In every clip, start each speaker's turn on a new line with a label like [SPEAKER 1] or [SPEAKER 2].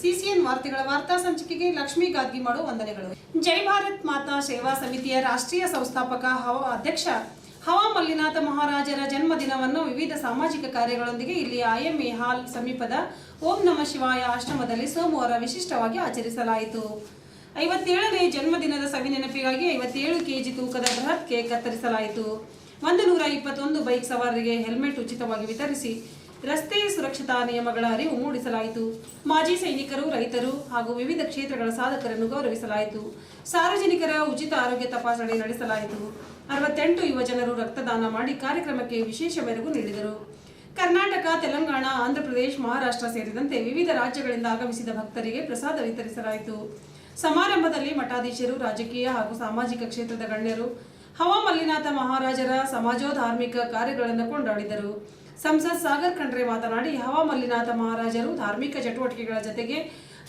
[SPEAKER 1] CCN ವಾರ್ತೆಗಳ ವಾರ್ತಾ ಸಂಚಿಕೆಗೆ ಲಕ್ಷ್ಮೀ ಗಾದ್ಗಿಮಾಡು ವಂದನೆಗಳು. ಜೈ ಭಾರತ್ ಮಾತಾ ಸೇವಾ ಸಮಿತಿಯ ರಾಷ್ಟ್ರೀಯ ಸಂಸ್ಥಾಪಕ ಹವಾ ಅಧ್ಯಕ್ಷ ಹವಾ ಮಲ್ಲಿನಾಥ ಮಹಾರಾಜರ ಜನ್ಮದಿನವನ್ನು ವಿವಿಧ ಸಾಮಾಜಿಕ ಕಾರ್ಯಗಳೊಂದಿಗೆ ಇಲ್ಲಿ ಐಎಂಎ ಹಾಲ್ ಸಮೀಪದ ಓಂ ನಮ ಶಿವಾಯ ಆಶ್ರಮದಲ್ಲಿ ಸೋಮವಾರ ವಿಶಿಷ್ಟವಾಗಿ ಆಚರಿಸಲಾಯಿತು. ಐವತ್ತೇಳನೇ ಜನ್ಮದಿನದ ಸವಿನೆನಪಿಗಾಗಿ ಐವತ್ತೇಳು ಕೆಜಿ ತೂಕದ ಬೃಹತ್ ಕೇಕ್ ಕತ್ತರಿಸಲಾಯಿತು. ಒಂದು ನೂರ ಇಪ್ಪತ್ತೊಂದು ಬೈಕ್ ಸವಾರರಿಗೆ ಹೆಲ್ಮೆಟ್ ಉಚಿತವಾಗಿ ವಿತರಿಸಿ ರಸ್ತೆ ಸುರಕ್ಷತಾ ನಿಯಮಗಳ ಅರಿವು ಮೂಡಿಸಲಾಯಿತು. ಮಾಜಿ ಸೈನಿಕರು, ರೈತರು ಹಾಗೂ ವಿವಿಧ ಕ್ಷೇತ್ರಗಳ ಸಾಧಕರನ್ನು ಗೌರವಿಸಲಾಯಿತು. ಸಾರ್ವಜನಿಕರ ಉಚಿತ ಆರೋಗ್ಯ ತಪಾಸಣೆ ನಡೆಸಲಾಯಿತು. ಅರವತ್ತೆಂಟು ಯುವಜನರು ರಕ್ತದಾನ ಮಾಡಿ ಕಾರ್ಯಕ್ರಮಕ್ಕೆ ವಿಶೇಷ ಮೆರುಗು ನೀಡಿದರು. ಕರ್ನಾಟಕ, ತೆಲಂಗಾಣ, ಆಂಧ್ರಪ್ರದೇಶ, ಮಹಾರಾಷ್ಟ್ರ ಸೇರಿದಂತೆ ವಿವಿಧ ರಾಜ್ಯಗಳಿಂದ ಆಗಮಿಸಿದ ಭಕ್ತರಿಗೆ ಪ್ರಸಾದ ವಿತರಿಸಲಾಯಿತು. ಸಮಾರಂಭದಲ್ಲಿ ಮಠಾಧೀಶರು, ರಾಜಕೀಯ ಹಾಗೂ ಸಾಮಾಜಿಕ ಕ್ಷೇತ್ರದ ಗಣ್ಯರು, ಹವಾಮಲ್ಲಿನಾಥ ಮಹಾರಾಜರ ಸಮಾಜೋಧಾರ್ಮಿಕ ಕಾರ್ಯಗಳನ್ನು ಕೊಂಡಾಡಿದರು. ಸಂಸತ್ ಸಾಗರ್ ಖಂಡ್ರೆ ಮಾತನಾಡಿ, ಹವಾ ಮಲ್ಲಿನಾಥ ಮಹಾರಾಜರು ಧಾರ್ಮಿಕ ಚಟುವಟಿಕೆಗಳ ಜತೆಗೆ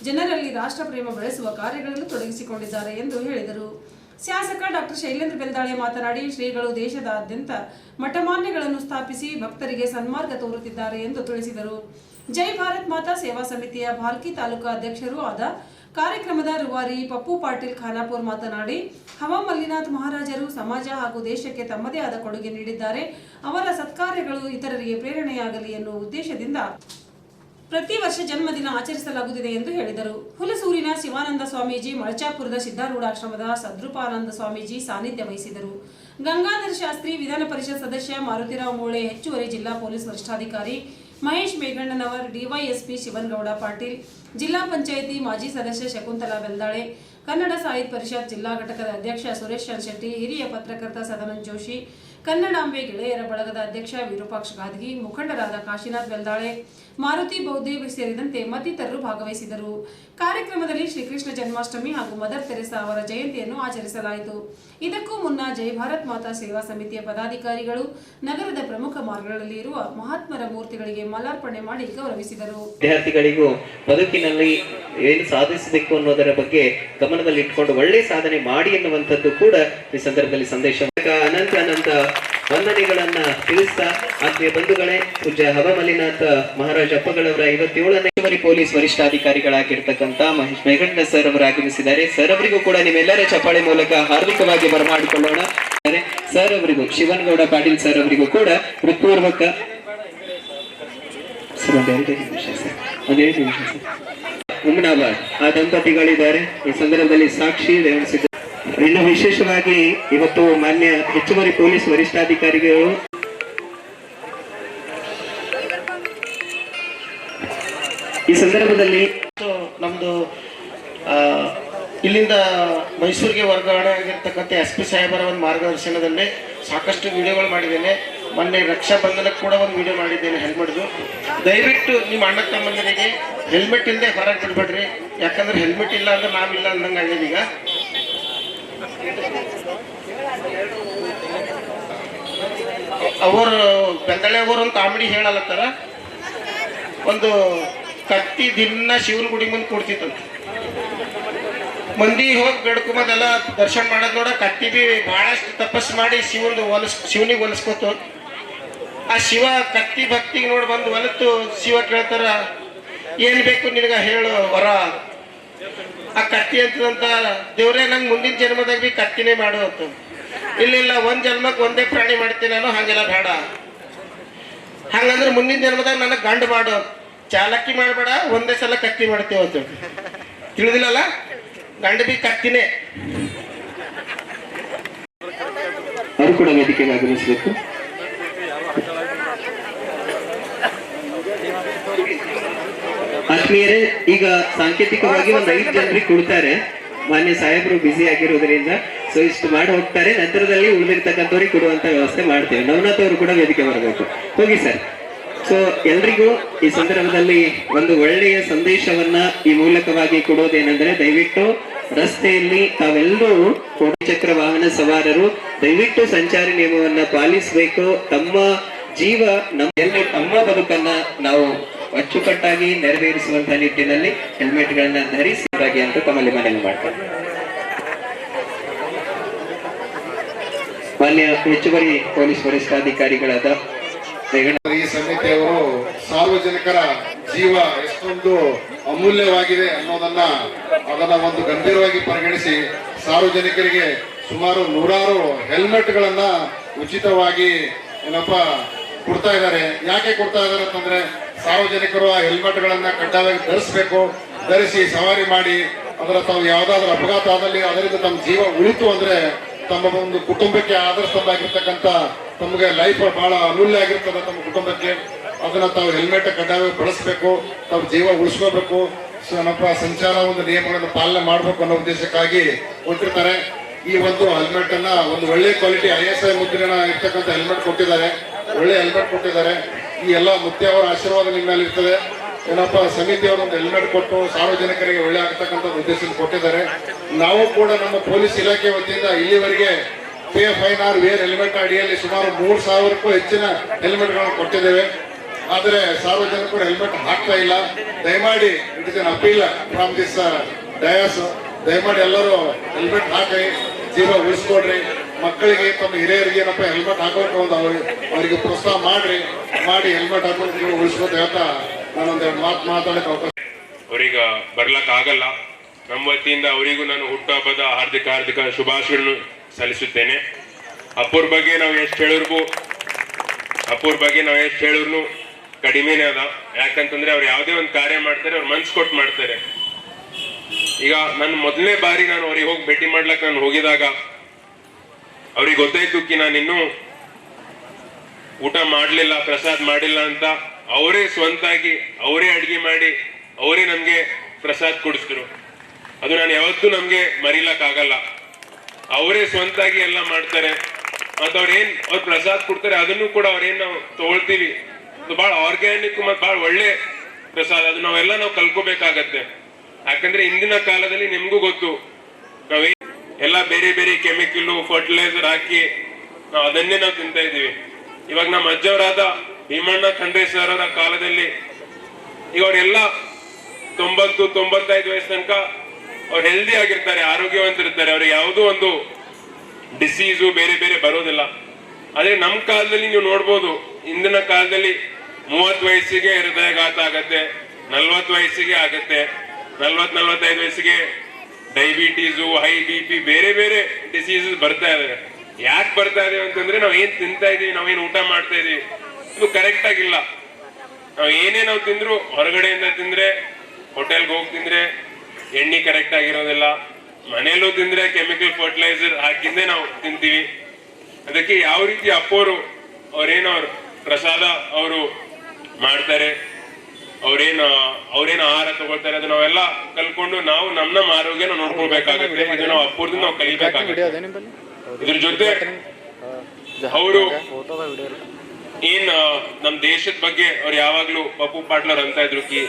[SPEAKER 1] ಜನರಲ್ಲಿ ರಾಷ್ಟ್ರ ಪ್ರೇಮ ಬೆಳೆಸುವ ಕಾರ್ಯಗಳನ್ನು ತೊಡಗಿಸಿಕೊಂಡಿದ್ದಾರೆ ಎಂದು ಹೇಳಿದರು. ಶಾಸಕ ಡಾಕ್ಟರ್ ಶೈಲೇಂದ್ರ ಬೆಲ್ದಾಳೆ ಮಾತನಾಡಿ, ಶ್ರೀಗಳು ದೇಶದಾದ್ಯಂತ ಮಠಮಾನ್ಯಗಳನ್ನು ಸ್ಥಾಪಿಸಿ ಭಕ್ತರಿಗೆ ಸನ್ಮಾರ್ಗ ತೋರುತ್ತಿದ್ದಾರೆ ಎಂದು ತಿಳಿಸಿದರು. ಜೈ ಭಾರತ್ ಮಾತಾ ಸೇವಾ ಸಮಿತಿಯ ಭಾಲ್ಕಿ ತಾಲೂಕಾ ಅಧ್ಯಕ್ಷರೂ ಆದ ಕಾರ್ಯಕ್ರಮದ ರುವಾರಿ ಪಪ್ಪು ಪಾಟೀಲ್ ಖಾನಾಪುರ್ ಮಾತನಾಡಿ, ಹವಾ ಮಲ್ಲಿನಾಥ್ ಮಹಾರಾಜರು ಸಮಾಜ ಹಾಗೂ ದೇಶಕ್ಕೆ ತಮ್ಮದೇ ಆದ ಕೊಡುಗೆ ನೀಡಿದ್ದಾರೆ. ಅವರ ಸತ್ಕಾರ್ಯಗಳು ಇತರರಿಗೆ ಪ್ರೇರಣೆಯಾಗಲಿ ಎನ್ನುವ ಉದ್ದೇಶದಿಂದ ಪ್ರತಿ ವರ್ಷ ಜನ್ಮದಿನ ಆಚರಿಸಲಾಗುತ್ತಿದೆ ಎಂದು ಹೇಳಿದರು. ಹುಲಸೂರಿನ ಶಿವಾನಂದ ಸ್ವಾಮೀಜಿ ಮಳಚಾಪುರದ ಸಿದ್ಧಾರೂಢಾಶ್ರಮದ ಸದ್ರೂಪಾನಂದ ಸ್ವಾಮೀಜಿ ಸಾನ್ನಿಧ್ಯ ವಹಿಸಿದರು. ಗಂಗಾಧರ ಶಾಸ್ತ್ರಿ ವಿಧಾನ ಪರಿಷತ್ ಸದಸ್ಯ ಮಾರುತಿರಾವ್ ಮೋಳೆ ಹೆಚ್ಚುವರಿ ಜಿಲ್ಲಾ ಪೊಲೀಸ್ ವರಿಷ್ಠಾಧಿಕಾರಿ ಮಹೇಶ್ ಮೇಘಣ್ಣನವರ್ ಡಿವೈಎಸ್ಪಿ ಶಿವನಗೌಡ ಪಾಟೀಲ್, ಜಿಲ್ಲಾ ಪಂಚಾಯಿತಿ ಮಾಜಿ ಸದಸ್ಯ ಶಕುಂತಲಾ ಬೆಲ್ದಾಳೆ ಕನ್ನಡ ಸಾಹಿತ್ಯ ಪರಿಷತ್ ಜಿಲ್ಲಾ ಘಟಕದ ಅಧ್ಯಕ್ಷ ಸುರೇಶ್ ಚಂದ್ರಶೆಟ್ಟಿ ಹಿರಿಯ ಪತ್ರಕರ್ತ ಸದಾನಂದ ಜೋಶಿ, ಕನ್ನಡಾಂಬೆ ಗೆಳೆಯರ ಬಳಗದ ಅಧ್ಯಕ್ಷ ವಿರೂಪಾಕ್ಷ ಗಾದ್ಗಿ, ಮುಖಂಡರಾದ ಕಾಶಿನಾಥ್ ಬೆಲ್ದಾಳೆ ಮಾರುತಿ ಬೌದ್ಧಿ ಸೇರಿದಂತೆ ಮತ್ತಿತರರು ಭಾಗವಹಿಸಿದರು. ಕಾರ್ಯಕ್ರಮದಲ್ಲಿ ಶ್ರೀಕೃಷ್ಣ ಜನ್ಮಾಷ್ಟಮಿ ಹಾಗೂ ಮದರ್ ತೆರೆಸಾ ಅವರ ಜಯಂತಿಯನ್ನು ಆಚರಿಸಲಾಯಿತು. ಇದಕ್ಕೂ ಮುನ್ನ ಜೈ ಭಾರತ್ ಮಾತಾ ಸೇವಾ ಸಮಿತಿಯ ಪದಾಧಿಕಾರಿಗಳು ನಗರದ ಪ್ರಮುಖ ಮಾರ್ಗಗಳಲ್ಲಿ ಇರುವ ಮಹಾತ್ಮರ ಮೂರ್ತಿಗಳಿಗೆ ಮಾಲಾರ್ಪಣೆ ಮಾಡಿ ಗೌರವಿಸಿದರು.
[SPEAKER 2] ವಿದ್ಯಾರ್ಥಿಗಳಿಗೂ ಬದುಕಿನಲ್ಲಿ ಏನು ಸಾಧಿಸಬೇಕು ಅನ್ನೋದರ ಬಗ್ಗೆ ಗಮನದಲ್ಲಿ ಇಟ್ಕೊಂಡು ಒಳ್ಳೆ ಸಾಧನೆ ಮಾಡಿ ಎನ್ನುವಂಥದ್ದು ಕೂಡ ಈ ಸಂದರ್ಭದಲ್ಲಿ ಸಂದೇಶ. ಅನಂತ ಅನಂತ ವಂದನೆಗಳನ್ನ ತಿಳಿಸ್ತಾ, ಆತ್ಮೀಯ ಬಂಧುಗಳೇ, ಪೂಜ್ಯ ಹವಮಲಿನಾಥ ಮಹಾರಾಜ ಅಪ್ಪಗಳವರ ಐವತ್ತೇಳನೇ ಪೊಲೀಸ್ ವರಿಷ್ಠಾಧಿಕಾರಿಗಳಾಗಿರ್ತಕ್ಕಂಥ ಮಹೇಶ್ ಮೇಘಣ್ಣ ಸರ್ ಅವರು ಆಗಮಿಸಿದ್ದಾರೆ. ಸರ್ ಅವರಿಗೂ ಕೂಡ ನಿಮ್ಮೆಲ್ಲರ ಚಪ್ಪಾಳೆ ಮೂಲಕ ಹಾರ್ದಿಕವಾಗಿ ಬರಮಾಡಿಕೊಳ್ಳೋಣ. ಸರ್ ಅವರಿಗೂ, ಶಿವನಗೌಡ ಪಾಟೀಲ್ ಸರ್ ಅವರಿಗೂ ಕೂಡ ಹೃತ್ಪೂರ್ವಕ ಆ ದಂಪತಿಗಳಿದ್ದಾರೆ. ಈ ಸಂದರ್ಭದಲ್ಲಿ ಸಾಕ್ಷಿ ಇನ್ನು ವಿಶೇಷವಾಗಿ ಇವತ್ತು ಮಾನ್ಯ ಹೆಚ್ಚುವರಿ ಪೊಲೀಸ್ ವರಿಷ್ಠಾಧಿಕಾರಿಗಳು ಈ ಸಂದರ್ಭದಲ್ಲಿ
[SPEAKER 3] ನಮ್ದು ಇಲ್ಲಿಂದ ಮೈಸೂರಿಗೆ ವರ್ಗಾವಣೆ ಆಗಿರ್ತಕ್ಕಂಥ ಎಸ್ ಪಿ ಸಾಹೇಬರ ಒಂದು ಮಾರ್ಗದರ್ಶನದಲ್ಲಿ ಸಾಕಷ್ಟು ವಿಡಿಯೋಗಳು ಮಾಡಿದ್ದೇನೆ. ಮೊನ್ನೆ ರಕ್ಷಾ ಬಂಧನಕ್ಕೆ ಕೂಡ ಒಂದು ವಿಡಿಯೋ ಮಾಡಿದ್ದೇನೆ ಹೆಲ್ಮೆಟ್ದು ದಯವಿಟ್ಟು ನಿಮ್ಮ ಅಣ್ಣ ತಮ್ಮಂದರಿಗೆ ಹೆಲ್ಮೆಟ್ ಇಲ್ಲದೆ ಹೊರಗೆ ಬಿಡ್ಬೇಡ್ರಿ. ಯಾಕಂದ್ರೆ ಹೆಲ್ಮೆಟ್ ಇಲ್ಲ ಅಂದ್ರೆ ನಾವಿಲ್ಲ ಅಂದಂಗೆ ಆಗಿದೆ ಈಗ. ಅವರು ಬೆಂದಳೆ ಅವರು ಒಂದು ಕಾಮಿಡಿ ಹೇಳಲತ್ತಾರ ಒಂದು ಕತ್ತಿ ದಿನ ಶಿವನ ಗುಡಿ ಮುಂದೆ ಕೊಡ್ತಿತ್ತಂತ ಮಂದಿ ಹೋಗಿ ಬೇಡ್ಕೊಂಬದೆಲ್ಲ ದರ್ಶನ ಮಾಡೋದು ನೋಡ, ಕತ್ತಿ ಬಿ ಬಹಳಷ್ಟು ತಪಸ್ ಮಾಡಿ ಶಿವನ ಹೊಲಸ್ ಶಿವನಿಗೆ ಹೊಲಿಸ್ಕೊತು ಆ ಶಿವ ಕತ್ತಿ ಭಕ್ತಿಗೆ ನೋಡಿ ಬಂದು ಹೊಲತು ಶಿವ ಕೇಳ್ತಾರ, ಏನು ಬೇಕು ನಿನಗ ಹೇಳು ವರ. ಆ ಕಟ್ಟಿ ಅಂತದಂತ ದೇವ್ರೇ, ನಂಗೆ ಮುಂದಿನ ಜನ್ಮದಾಗ ಬಿ ಕತ್ತಿನೇ ಮಾಡು ಅಂತ. ಇಲ್ಲ ಇಲ್ಲ, ಒಂದ್ ಜನ್ಮಕ್ಕೆ ಒಂದೇ ಪ್ರಾಣಿ ಮಾಡ್ತೀನಿ ನಾನು ಹಂಗೆಲ್ಲ ಬೇಡ. ಹಂಗಂದ್ರೆ ಮುಂದಿನ ಜನ್ಮದಾಗ ನನಗೆ ಗಂಡು ಮಾಡು ಚಾಲಕ್ಕಿ ಮಾಡಬೇಡ, ಒಂದೇ ಸಲ ಕತ್ತಿ ಮಾಡ್ತೀವಿ ಅಂತ. ತಿಳಿದಿಲ್ಲಲ್ಲ? ಗಂಡು ಬಿ ಕತ್ತಿನೇ.
[SPEAKER 2] ಅವರು ಕೂಡ ವೇದಿಕೆಗೆ ಆಗಮಿಸಬೇಕು. ಆತ್ಮೀಯರೇ, ಈಗ ಸಾಂಕೇತಿಕವಾಗಿ ಒಂದು ಐದು ಜನರಿಗೆ ಕೊಡ್ತಾರೆ ಮಾನ್ಯ ಸಾಹೇಬರು ಬ್ಯುಸಿ ಆಗಿರೋದ್ರಿಂದ ಸೊ ಇಷ್ಟು ಮಾಡಿ ಹೋಗ್ತಾರೆ. ನಂತರದಲ್ಲಿ ಉಳಿದಿರ್ತಕ್ಕಂಥವ್ರಿಗೆ ಕೊಡುವಂತ ವ್ಯವಸ್ಥೆ ಮಾಡ್ತೇವೆ. ನವನಾಥ್ ಅವರು ಕೂಡ ವೇದಿಕೆ ಬರಬೇಕು. ಹೋಗಿ ಸರ್. ಸೊ ಎಲ್ರಿಗೂ ಈ ಸಂದರ್ಭದಲ್ಲಿ ಒಂದು ಒಳ್ಳೆಯ ಸಂದೇಶವನ್ನ ಈ ಮೂಲಕವಾಗಿ ಕೊಡೋದೇನೆಂದ್ರೆ ದಯವಿಟ್ಟು ರಸ್ತೆಯಲ್ಲಿ ತಾವೆಲ್ಲರೂ ಚಕ್ರ ವಾಹನ ಸವಾರರು ದಯವಿಟ್ಟು ಸಂಚಾರಿ ನಿಯಮವನ್ನ ಪಾಲಿಸಬೇಕು. ತಮ್ಮ ಜೀವ ನಮ್ಮ ಎಲ್ಲಿ ತಮ್ಮ ಬದುಕನ್ನ ನಾವು ಅಚ್ಚುಕಟ್ಟಾಗಿ ನೆರವೇರಿಸುವಂತಹ ನಿಟ್ಟಿನಲ್ಲಿ ಹೆಲ್ಮೆಟ್ ಗಳನ್ನ ಧರಿಸಿದಾಗಿ ಅಂತ ತಮ್ಮಲ್ಲಿ ಮನವಿ ಮಾಡ್ತಾರೆ. ಮಾನ್ಯ ಹೆಚ್ಚುವರಿ ಪೊಲೀಸ್ ವರಿಷ್ಠಾಧಿಕಾರಿಗಳಾದ
[SPEAKER 4] ಈ ಸಮಿತಿಯವರು ಸಾರ್ವಜನಿಕರ ಜೀವ ಎಷ್ಟೊಂದು ಅಮೂಲ್ಯವಾಗಿದೆ ಅನ್ನೋದನ್ನ ಅದನ್ನ ಒಂದು ಗಂಭೀರವಾಗಿ ಪರಿಗಣಿಸಿ ಸಾರ್ವಜನಿಕರಿಗೆ ಸುಮಾರು ನೂರಾರು ಹೆಲ್ಮೆಟ್ ಗಳನ್ನ ಉಚಿತವಾಗಿ ಏನಪ್ಪ ಕೊಡ್ತಾ ಇದ್ದಾರೆ. ಯಾಕೆ ಕೊಡ್ತಾ ಇದ್ದಾರೆ ಅಂತಂದ್ರೆ ಸಾರ್ವಜನಿಕರು ಆ ಹೆಲ್ಮೆಟ್ಗಳನ್ನ ಕಡ್ಡಾಯವಾಗಿ ಧರಿಸಬೇಕು, ಧರಿಸಿ ಸವಾರಿ ಮಾಡಿ, ಅದರ ತಾವು ಯಾವ್ದಾದ್ರು ಅಪಘಾತ ಆದಲ್ಲಿ ಅದರಿಂದ ತಮ್ಮ ಜೀವ ಉಳಿತು ಅಂದ್ರೆ ತಮ್ಮ ಒಂದು ಕುಟುಂಬಕ್ಕೆ ಆಗಿರ್ತಕ್ಕಂಥ ತಮಗೆ ಲೈಫ್ ಬಹಳ ಅಮೂಲ್ಯ ಆಗಿರ್ತದೆ ತಮ್ಮ ಕುಟುಂಬಕ್ಕೆ. ಅದನ್ನ ತಾವು ಹೆಲ್ಮೆಟ್ ಕಡ್ಡಾಯವಾಗಿ ಬಳಸಬೇಕು, ತಾವು ಜೀವ ಉಳಿಸ್ಕೋಬೇಕು, ಸೊ ನಮ್ಮ ಸಂಚಾರ ಒಂದು ನಿಯಮಗಳನ್ನು ಪಾಲನೆ ಮಾಡಬೇಕು ಅನ್ನೋ ಉದ್ದೇಶಕ್ಕಾಗಿ ಕೊಟ್ಟಿರ್ತಾರೆ. ಈ ಒಂದು ಹೆಲ್ಮೆಟ್ ಅನ್ನ ಒಂದು ಒಳ್ಳೆ ಕ್ವಾಲಿಟಿ ಐ ಎಸ್ ಐ ಮುದ್ರಣ ಇರ್ತಕ್ಕಂಥ ಹೆಲ್ಮೆಟ್ ಕೊಟ್ಟಿದ್ದಾರೆ. ಒಳ್ಳೆ ಹೆಲ್ಮೆಟ್ ಕೊಟ್ಟಿದ್ದಾರೆ. ಈ ಎಲ್ಲ ಮುತ್ಯ ಅವರ ಆಶೀರ್ವಾದ ನಿಮ್ಮ ಮೇಲೆ ಇರ್ತದೆ. ಏನಪ್ಪ ಸಮಿತಿಯವರು ಒಂದು ಹೆಲ್ಮೆಟ್ ಕೊಟ್ಟು ಸಾರ್ವಜನಿಕರಿಗೆ ಒಳ್ಳೆ ಆಗ್ತಕ್ಕಂಥ ಉದ್ದೇಶದಿಂದ ಕೊಟ್ಟಿದ್ದಾರೆ. ನಾವು ಕೂಡ ನಮ್ಮ ಪೊಲೀಸ್ ಇಲಾಖೆ ವತಿಯಿಂದ ಇಲ್ಲಿವರೆಗೆ pay fine or wear helmet ಅಡಿಯಲ್ಲಿ ಸುಮಾರು ಮೂರು ಸಾವಿರಕ್ಕೂ ಹೆಚ್ಚಿನ ಹೆಲ್ಮೆಟ್ಗಳನ್ನು ಕೊಟ್ಟಿದ್ದೇವೆ. ಆದರೆ ಸಾರ್ವಜನಿಕರು ಹೆಲ್ಮೆಟ್ ಹಾಕ್ತಾ ಇಲ್ಲ. ದಯಮಾಡಿ it is an appeal from this dais ದಯಮಾಡಿ ಎಲ್ಲರೂ ಹೆಲ್ಮೆಟ್ ಹಾಕಿ ಜೀವ ಉಳಿಸ್ಕೊಡ್ರಿ. ಮಕ್ಕಳಿಗೆ, ತಮ್ಮ ಹಿರಿಯರಿಗೆ ಏನಪ್ಪ ಹೆಲ್ಮೆಟ್ ಹಾಕೋಕೆ ಒಂದು ಅವ್ರಿಗೆ ಪ್ರೋತ್ಸಾಹ ಮಾಡ್ರಿ, ಮಾಡಿ ಹೆಲ್ಮೆಟ್ ಹಾಕೊಂಡು ನೀವು ಉಳಿಸ್ಕೊತ ಹೇಳ್ತಾ ನಾನೊಂದೆರಡು ಮಾತು ಮಾತಾಡಕ್ಕೆ ಅವಕಾಶ
[SPEAKER 5] ಅವ್ರೀಗ ಆಗಲ್ಲ. ನಮ್ಮ ವತಿಯಿಂದ ಅವರಿಗೂ ನಾನು ಹುಟ್ಟುಹಬ್ಬದ ಹಾರ್ದಿಕ ಹಾರ್ದಿಕ ಶುಭಾಶಯಗಳನ್ನು ಸಲ್ಲಿಸುತ್ತೇನೆ. ಅಪ್ಪುರ್ ಬಗ್ಗೆ ನಾವು ಎಷ್ಟು ಹೇಳಿರ್ಬು ಅಪ್ಪುರ್ ಬಗ್ಗೆ ನಾವು ಎಷ್ಟು ಹೇಳಿದ್ರು ಕಡಿಮೆನೇ ಅದ. ಯಾಕಂತಂದ್ರೆ ಅವ್ರು ಯಾವುದೇ ಒಂದು ಕಾರ್ಯ ಮಾಡ್ತಾರೆ, ಅವ್ರು ಮನ್ಸು ಕೊಟ್ಟು ಮಾಡ್ತಾರೆ. ಈಗ ನನ್ನ ಮೊದಲನೇ ಬಾರಿ ನಾನು ಅವ್ರಿಗೆ ಹೋಗಿ ಭೇಟಿ ಮಾಡ್ಲಕ್ಕೆ ನಾನು ಹೋಗಿದಾಗ ಅವ್ರಿಗೆ ಗೊತ್ತಾಯ್ತು ಕಿ ನಾನಿನ್ನು ಊಟ ಮಾಡ್ಲಿಲ್ಲ, ಪ್ರಸಾದ್ ಮಾಡಿಲ್ಲ ಅಂತ ಅವರೇ ಸ್ವಂತಾಗಿ ಅವರೇ ಅಡ್ಗೆ ಮಾಡಿ ಅವರೇ ನಮ್ಗೆ ಪ್ರಸಾದ್ ಕೊಡಿಸಿದ್ರು. ಅದು ನಾನು ಯಾವತ್ತೂ ನಮ್ಗೆ ಮರಿಲಕ್ ಆಗಲ್ಲ ಅವರೇ ಸ್ವಂತಾಗಿ ಎಲ್ಲ ಮಾಡ್ತಾರೆ. ಮತ್ತು ಅವ್ರೇನ್ ಅವ್ರ ಪ್ರಸಾದ್ ಕೊಡ್ತಾರೆ, ಅದನ್ನು ಕೂಡ ಅವ್ರೇನ್ ನಾವು ತಗೊಳ್ತೀವಿ. ಭಾಳ ಆರ್ಗ್ಯಾನಿಕ್ ಮತ್ತು ಬಹಳ ಒಳ್ಳೆ ಪ್ರಸಾದ. ಅದು ನಾವೆಲ್ಲ ನಾವು ಕಲ್ಕೋಬೇಕಾಗತ್ತೆ. ಯಾಕಂದ್ರೆ ಇಂದಿನ ಕಾಲದಲ್ಲಿ ನಿಮ್ಗೂ ಗೊತ್ತು, ನಾವೇ ಎಲ್ಲ ಬೇರೆ ಬೇರೆ ಕೆಮಿಕಲ್ ಫರ್ಟಿಲೈಸರ್ ಹಾಕಿ ನಾವು ಅದನ್ನೇ ನಾವು ತಿಂತಾ ಇದೀವಿ ಇವಾಗ ನಮ್ಮ ಅಜ್ಜವರಾದ ಭೀಮಣ್ಣ ಖಂಡ್ರೆ ಸರ್ ಅವರ ಕಾಲದಲ್ಲಿ ಈಗ ಅವರೆಲ್ಲ ತೊಂಬತ್ತು, ತೊಂಬತ್ತೈದು ವಯಸ್ಸು ತನಕ ಅವ್ರು ಹೆಲ್ದಿ ಆಗಿರ್ತಾರೆ, ಆರೋಗ್ಯವಂತರಿರ್ತಾರೆ. ಅವ್ರಿಗೆ ಯಾವುದೋ ಒಂದು ಡಿಸೀಸು ಬೇರೆ ಬೇರೆ ಬರೋದಿಲ್ಲ. ಆದ್ರೆ ನಮ್ಮ ಕಾಲದಲ್ಲಿ ನೀವು ನೋಡ್ಬೋದು, ಇಂದಿನ ಕಾಲದಲ್ಲಿ ಮೂವತ್ತು ವಯಸ್ಸಿಗೆ ಹೃದಯಘಾತ ಆಗತ್ತೆ, ನಲ್ವತ್ತು ವಯಸ್ಸಿಗೆ ಆಗತ್ತೆ ನಲ್ವತ್ ನಲ್ವತ್ತೈದು ವಯಸ್ಸಿಗೆ ಡಯಾಬಿಟೀಸು ಹೈ ಬಿ ಪಿ ಬೇರೆ ಬೇರೆ ಡಿಸೀಸಸ್ ಬರ್ತಾ ಇದೆ. ಯಾಕೆ ಬರ್ತಾ ಇದೆ ಅಂತಂದ್ರೆ ನಾವ್ ಏನ್ ತಿಂತಾ ಇದೀವಿ ನಾವೇನ್ ಊಟ ಮಾಡ್ತಾ ಇದೀವಿ, ಇದು ಕರೆಕ್ಟ್ ಆಗಿಲ್ಲ. ನಾವ್ ಏನೇ ನಾವು ತಿಂದ್ರು ಹೊರಗಡೆಯಿಂದ ತಿಂದ್ರೆ ಹೋಟೆಲ್ಗೆ ಹೋಗಿ ತಿಂದ್ರೆ ಎಣ್ಣೆ ಕರೆಕ್ಟ್ ಆಗಿರೋದಿಲ್ಲ. ಮನೆಯಲ್ಲೂ ತಿಂದ್ರೆ ಕೆಮಿಕಲ್ ಫರ್ಟಿಲೈಸರ್ ಹಾಕಿಂದೇ ನಾವು ತಿಂತೀವಿ. ಅದಕ್ಕೆ ಯಾವ ರೀತಿ ಅಪ್ಪೋರು ಅವ್ರೇನು ಅವ್ರ ಪ್ರಸಾದ ಅವರು ಮಾಡ್ತಾರೆ ಅವ್ರೇನು ಅವ್ರೇನ್ ಆಹಾರ ತಗೊಳ್ತಾರೆ ಅದು ನಾವೆಲ್ಲ ಕಲ್ಕೊಂಡು ನಾವು ನಮ್ ನಮ್ಮ ಆರೋಗ್ಯನ ನೋಡ್ಕೊಳ್ಬೇಕಾಗತ್ತೆ. ಇದು ನಾವು ಅಪ್ಪೂರ್ದಿಂದ ನಾವು ಕಲಿಬೇಕಾಗತ್ತೆ. ಇದ್ರ ಜೊತೆ ಅವರು ಏನ್ ನಮ್ ದೇಶದ ಬಗ್ಗೆ ಅವ್ರು ಯಾವಾಗ್ಲೂ ಪಪ್ಪು ಪಾಟ್ಲರ್ ಅಂತ ಇದ್ರು ಕಿ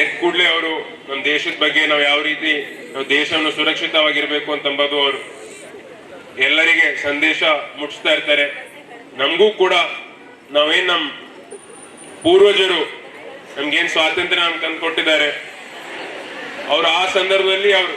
[SPEAKER 5] ಎದ್ ಕೂಡ್ಲೆ ಅವರು ನಮ್ ದೇಶದ ಬಗ್ಗೆ ನಾವು ಯಾವ ರೀತಿ ನಾವು ದೇಶವನ್ನು ಸುರಕ್ಷಿತವಾಗಿರ್ಬೇಕು ಅಂತಂಬುದು ಅವರು ಎಲ್ಲರಿಗೆ ಸಂದೇಶ ಮುಟ್ಸ್ತಾ ಇರ್ತಾರೆ. ನಮಗೂ ಕೂಡ ನಾವೇನ್ ನಮ್ ಪೂರ್ವಜರು ನಮ್ಗೇನ್ ಸ್ವಾತಂತ್ರ್ಯ ನಮ್ಗೆ ಕೊಟ್ಟಿದ್ದಾರೆ ಅವ್ರು ಆ ಸಂದರ್ಭದಲ್ಲಿ ಅವ್ರು